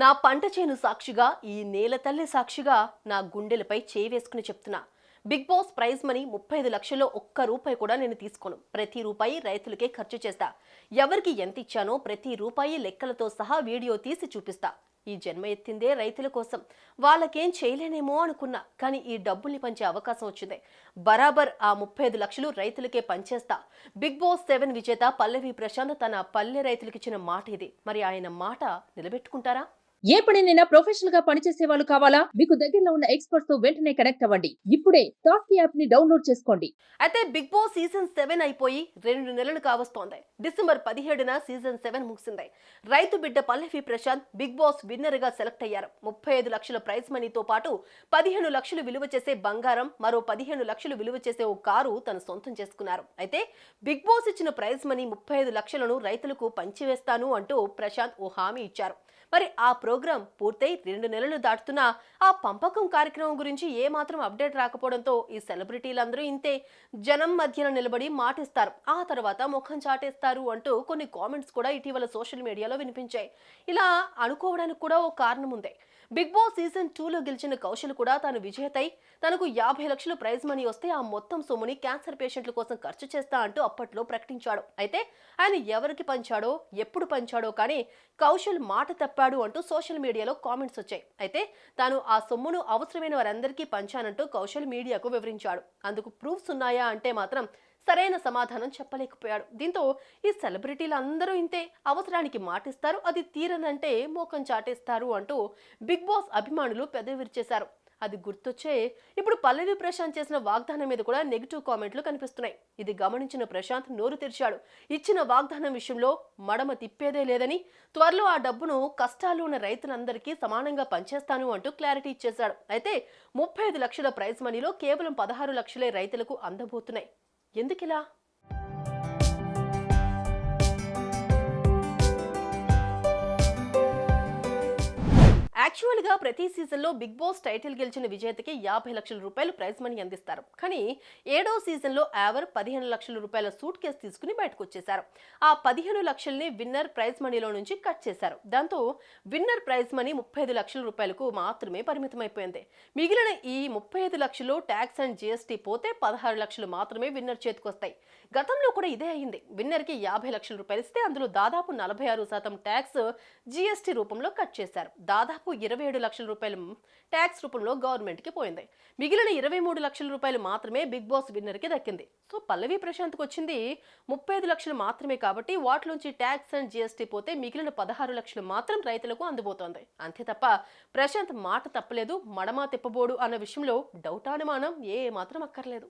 నా పంట చేను సాక్షిగా ఈ నేల తల్లి సాక్షిగా నా గుండెలపై చేయి వేసుకుని చెప్తున్నా. బిగ్ బాస్ ప్రైజ్ మనీ ముప్పై ఐదు లక్షల్లో ఒక్క రూపాయి కూడా నేను తీసుకోను. ప్రతి రూపాయి రైతులకే ఖర్చు చేస్తా. ఎవరికి ఎంత ఇచ్చానో ప్రతి రూపాయి లెక్కలతో సహా వీడియో తీసి చూపిస్తా. ఈ జన్మ ఎత్తిందే రైతుల కోసం. వాళ్ళకేం చేయలేనేమో అనుకున్నా కానీ ఈ డబ్బుల్ని పంచే అవకాశం వచ్చింది. బరాబర్ ఆ ముప్పై ఐదు లక్షలు రైతులకే పంచేస్తా. బిగ్ బాస్ సెవెన్ విజేత పల్లవి ప్రశాంత్ తన పల్లె రైతులకిచ్చిన మాట ఇది. మరి ఆయన మాట నిలబెట్టుకుంటారా? ఏ పనినైనా ప్రొఫెషనల్గా పనిచేసే వాళ్ళు కావాలా? మీకు దగ్గరలో ఉన్న ఎక్స్పర్ట్స్తో వెంటనే కనెక్ట్ అవ్వండి. ఇప్పుడే టాక్ యాప్ని డౌన్లోడ్ చేసుకోండి. అయితే బిగ్ బాస్ సీజన్ సెవెన్ అయిపోయి రెండు నెలలు కావస్తోంది. డిసెంబర్ పదిహేడున సీజన్ సెవెన్ ముగిసింది. రైతు బిడ్డ పల్లవి ప్రశాంత్ బిగ్ బాస్ విన్నర్గా సెలెక్ట్ అయ్యారు. ముప్పై ఐదు లక్షల ప్రైజ్ మనీతో పాటు పదిహేను లక్షలు విలువ చేసే బంగారం మరో పదిహేను లక్షలు విలువ చేసే ఓ కారు తను సొంతం చేసుకున్నారు. అయితే బిగ్ బాస్ ఇచ్చిన ప్రైజ్ మనీ ముప్పై ఐదు లక్షలను రైతులకు పంచివేస్తాను అంటూ ప్రశాంత్ ఓ హామీ ఇచ్చారు. మరి ఆ ప్రోగ్రాం పూర్తయి రెండు నెలలు దాటుతున్నా ఆ పంపకం కార్యక్రమం గురించి ఏ మాత్రం అప్డేట్ రాకపోవడంతో ఈ సెలబ్రిటీలందరూ ఇంతే జనం మధ్యన నిలబడి మాటిస్తారు. ఆ తర్వాత ముఖం చాటేస్తారు అంటూ కొన్ని కామెంట్స్ కూడా ఇటీవల సోషల్ మీడియాలో వినిపించాయి. ఇలా అనుకోవడానికి కూడా ఓ కారణం ఉంది. బిగ్ బాస్ సీజన్ టూలో గెలిచిన కౌశల్ కూడా తాను విజేతై తనకు యాభై లక్షలు ప్రైజ్ మనీ వస్తే ఆ మొత్తం సొమ్ముని క్యాన్సర్ పేషెంట్ల కోసం ఖర్చు చేస్తా అంటూ అప్పట్లో ప్రకటించాడు. అయితే ఆయన ఎవరికి పంచాడో ఎప్పుడు పంచాడో కానీ కౌశల్ మాట వాడు అంటూ సోషల్ మీడియాలో కామెంట్స్ వచ్చాయి. అయితే తాను ఆ సొమ్మును అవసరమైన వారందరికీ పంచానంటూ కౌశల్ మీడియాకు వివరించాడు. అందుకు ప్రూఫ్స్ ఉన్నాయా అంటే మాత్రం సరైన సమాధానం చెప్పలేకపోయాడు. దీంతో ఈ సెలబ్రిటీలు అందరూ ఇంతే అవసరానికి మాటిస్తారు అది తీరనంటే మోకం చాటేస్తారు అంటూ బిగ్ బాస్ అభిమానులు పెదవిరిచేశారు అది గుర్తొచ్చే ఇప్పుడు పల్లవి ప్రశాంత్ చేసిన వాగ్దానం మీద కూడా నెగిటివ్ కామెంట్లు కనిపిస్తున్నాయి. ఇది గమనించిన ప్రశాంత్ నోరు తెరిచాడు. ఇచ్చిన వాగ్దానం విషయంలో మడమ తిప్పేదే లేదని త్వరలో ఆ డబ్బును కష్టాలు ఉన్న రైతులందరికీ సమానంగా పంచేస్తాను అంటూ క్లారిటీ ఇచ్చేశాడు. అయితే ముప్పై ఐదు లక్షల ప్రైజ్ మనీలో కేవలం పదహారు లక్షలే రైతులకు అందబోతున్నాయి. ఎందుకిలా? యాక్చువల్గా ప్రతి సీజన్లో బిగ్ బాస్ టైటిల్ గెలిచిన విజేతకి యాభై లక్షల రూపాయలు ప్రైజ్ మనీ అందిస్తారు. కానీ ఏడో సీజన్లో యావర్ పదిహేను లక్షల రూపాయల సూట్ కేసు తీసుకుని బయటకు వచ్చేశారు ఆ పదిహేను లక్షల్ని విన్నర్ ప్రైజ్ మనీలో నుంచి కట్ చేశారు. దాంతో విన్నర్ ప్రైజ్ మనీ ముప్పై ఐదు లక్షల రూపాయలకు మాత్రమే పరిమితమైపోయింది. మిగిలిన ఈ ముప్పై ఐదు లక్షలు ట్యాక్స్ అండ్ జీఎస్టీ పోతే పదహారు లక్షలు మాత్రమే విన్నర్ చేతికొస్తాయి. గతంలో కూడా ఇదే అయింది. విన్నర్కి యాభై లక్షల రూపాయలు ఇస్తే అందులో దాదాపు నలభై ఆరు శాతం ట్యాక్స్ జీఎస్టీ రూపంలో కట్ చేశారు. దాదాపు ఇరవై ఏడు లక్షల రూపాయలు ట్యాక్స్ రూపంలో గవర్నమెంట్కి పోయింది. మిగిలిన ఇరవై మూడు లక్షల రూపాయలు మాత్రమే బిగ్ బాస్ విన్నర్కి దక్కింది. సో పల్లవి ప్రశాంత్కి వచ్చింది ముప్పై ఐదు లక్షలు మాత్రమే కాబట్టి వాటిలోంచి ట్యాక్స్ అండ్ జీఎస్టీ పోతే మిగిలిన పదహారు లక్షలు మాత్రం రైతులకు అందుబోతోంది. అంతే తప్ప ప్రశాంత్ మాట తప్పలేదు మడమా తిప్పబోడు అన్న విషయంలో డౌట్ అనుమానం ఏ మాత్రం అక్కర్లేదు.